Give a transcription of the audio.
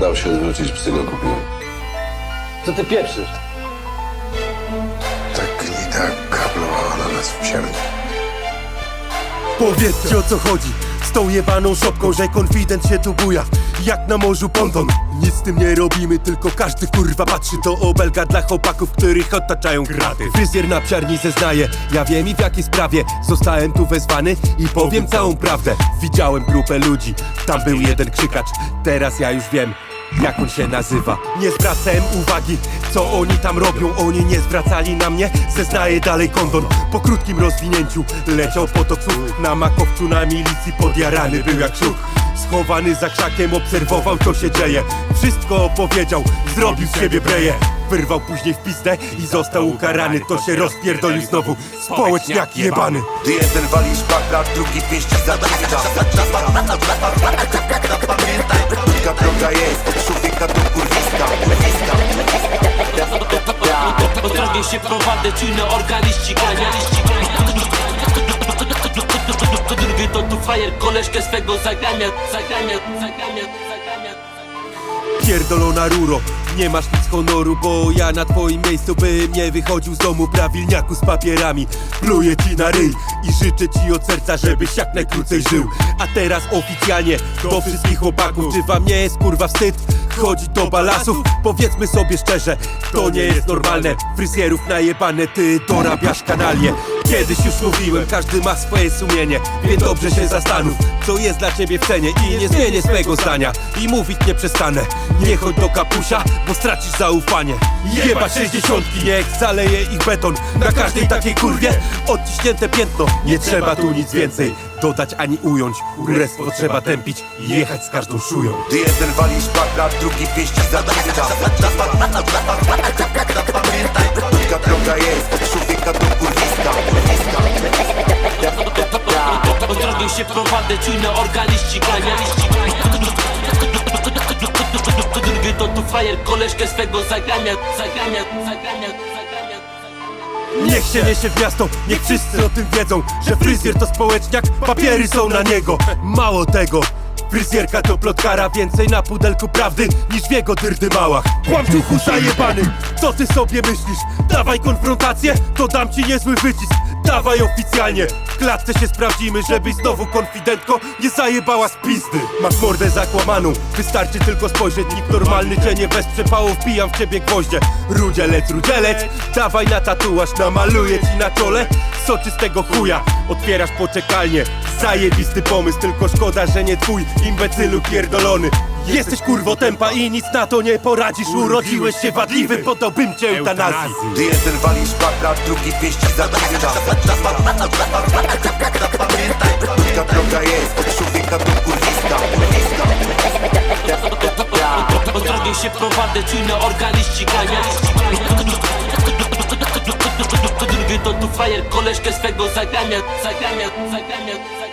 Dał się zwrócić, psy go kupiłem. Co ty pieprzysz? Tak gnida kablowała na nas w psiarni. Powiedzcie o co chodzi Z tą jebaną szopką, że konfident się tu buja Jak na morzu ponton Nic z tym nie robimy, tylko każdy kurwa patrzy. To obelga dla chłopaków, których otaczają graty Fryzjer na psiarni zeznaje Ja wiem i w jakiej sprawie. Zostałem tu wezwany i powiem całą prawdę. Widziałem grupę ludzi, tam był jeden krzykacz. Teraz ja już wiem jak on się nazywa? Nie zwracałem uwagi, co oni tam robią. Oni nie zwracali na mnie, zeznaję dalej kondon. Po krótkim rozwinięciu leciał potok słów Na makowcu na milicji podjarany był jak szuk. Schowany za krzakiem obserwował co się dzieje. Wszystko opowiedział, zrobił z siebie breję Wyrwał później w pizdę i został ukarany. To się rozpierdolił znowu, społeczniak jebany. Jeden wali szpaka, drugi pieści zadrżka Drogie się prowadzę, czujne organy ścigania Po drugie to tu frajer, koleżkę swego zagania Zagania, zagania, zagania Pierdolona ruro, nie masz nic honoru Bo ja na twoim miejscu bym nie wychodził z domu Prawilniaku z papierami. Pluję ci na ryj i życzę ci od serca Żebyś jak najkrócej żył. A teraz oficjalnie do wszystkich chłopaków Czy wam nie jest kurwa wstyd? Chodzić do balasów. Powiedzmy sobie szczerze, to nie jest normalne. Fryzjerów najebane, ty dorabiasz kanalnie Kiedyś już mówiłem, każdy ma swoje sumienie Więc dobrze się zastanów, co jest dla ciebie w cenie I nie zmienię swego zdania. I mówić nie przestanę Nie chodź do kapusia, bo stracisz zaufanie. Jeba sześćdziesiątki, niech zaleje ich beton. Na każdej takiej kurwie odciśnięte piętno. Nie trzeba tu nic więcej dodać ani ująć. Królestwo trzeba tępić i jechać z każdą szują. Gdy jeden wali szpaka, drugi pieści zadrżka organy ścigania Po drugie to tu frajer, koleżkę swego Niech się niesie w miasto, niech wszyscy o tym wiedzą Że fryzjer to społeczniak, papiery są na niego. Mało tego Fryzjerka to plotkara, więcej na pudelku prawdy niż w jego dyrdymałach Kłamczuchu zajebany, co ty sobie myślisz? Dawaj konfrontację, to dam ci niezły wycisk Dawaj oficjalnie, w klatce się sprawdzimy Żebyś znowu konfidentko nie zajebała z pizdy. Masz mordę zakłamaną, wystarczy tylko spojrzeć Nikt normalny cię nie bez przepału wbijam w ciebie gwoździe. Rudzielec, rudzielec, dawaj na tatuaż Namaluję ci na czole soczystego chuja. Otwierasz poczekalnię, zajebisty pomysł Tylko szkoda, że nie twój. Imbecylu pierdolony. Jesteś kurwo tempa i nic na to nie poradzisz. Urodziłeś się wadliwy, podałbym cię eutanazji. Jeden wali szpaka, drugi pieści zadrżka Pamiętaj, druga droga jest od człowieka do kurwiska. Po drogie się prowadzę, czujne organy ścigania to tu frajer, koleżkę swego zagania Zagania, zagania, zagania